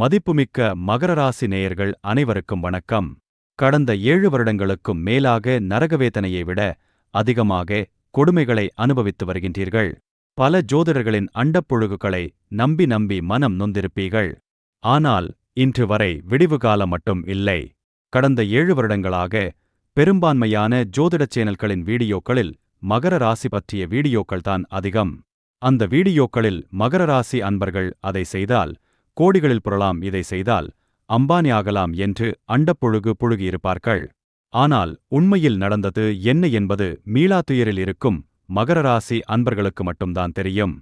மதிப்புமிக்க மகர ராசி நேயர்கள் அனைவருக்கும் வணக்கம். கடந்த ஏழு வருடங்களுக்கும் மேலாக நரகவேதனையை விட அதிகமாக கொடுமைகளை அனுபவித்து வருகின்றீர்கள். பல ஜோதிடர்களின் அண்டப்புழுகுகளை நம்பி நம்பி மனம் நொந்திருப்பீர்கள். ஆனால் இன்று வரை விடிவு காலம் மட்டும் இல்லை. கடந்த ஏழு வருடங்களாக பெரும்பான்மையான ஜோதிட சேனல்களின் வீடியோக்களில் மகர ராசி பற்றிய வீடியோக்கள்தான் அதிகம். அந்த வீடியோக்களில் மகர ராசி அன்பர்கள் அதை செய்தால் கோடிகளில் புரளாம் இதை செய்தால் அம்பானி ஆகலாம் என்று அண்டப்புழுகு புழுகியிருப்பார்கள். ஆனால் உண்மையில் நடந்தது என்ன என்பது மீளாத்துயரில் இருக்கும் மகர ராசி அன்பர்களுக்கு மட்டும்தான் தெரியும்.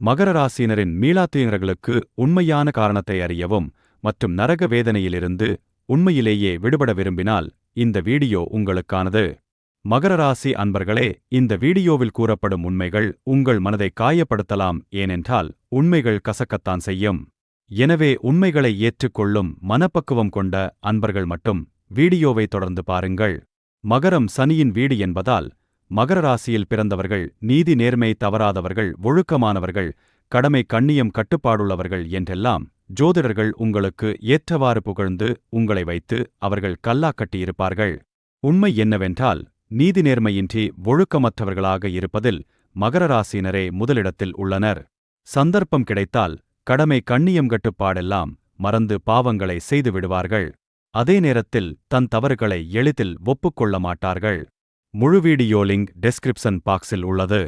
மகர ராசியினரின் மீளாத்துயர்களுக்கு உண்மையான காரணத்தை அறியவும் மற்றும் நரக வேதனையிலிருந்து உண்மையிலேயே விடுபட விரும்பினால் இந்த வீடியோ உங்களுக்கானது. மகர ராசி அன்பர்களே இந்த வீடியோவில் கூறப்படும் உண்மைகள் உங்கள் மனதை காயப்படுத்தலாம் ஏனென்றால் உண்மைகள் கசக்கத்தான் செய்யும். எனவே உண்மைகளை ஏற்றுக்கொள்ளும் மனப்பக்குவம் கொண்ட அன்பர்கள் மட்டும் வீடியோவை தொடர்ந்து பாருங்கள். மகரம் சனியின் வீடு என்பதால் மகர ராசியில் பிறந்தவர்கள் நீதி நேர்மை தவறாதவர்கள் ஒழுக்கமானவர்கள் கடமை கண்ணியம் கட்டுப்பாடுள்ளவர்கள் என்றெல்லாம் ஜோதிடர்கள் உங்களுக்கு ஏற்றவாறு புகழ்ந்து உங்களை வைத்து அவர்கள் கல்லா கட்டியிருப்பார்கள். உண்மை என்னவென்றால் நீதி நேர்மையின்றி ஒழுக்கமற்றவர்களாக இருப்பதில் மகர ராசியினரே முதலிடத்தில் உள்ளனர். சந்தர்ப்பம் கிடைத்தால் கடமை கண்ணியம் கட்டுப்பாடெல்லாம் மறந்து பாவங்களை செய்து விடுவார்கள். அதே நேரத்தில் தன் தவறுகளை எளிதில் ஒப்புக்கொள்ள மாட்டார்கள். முழு வீடியோ லிங்க் டெஸ்கிரிப்ஷன் பாக்ஸில் உள்ளது.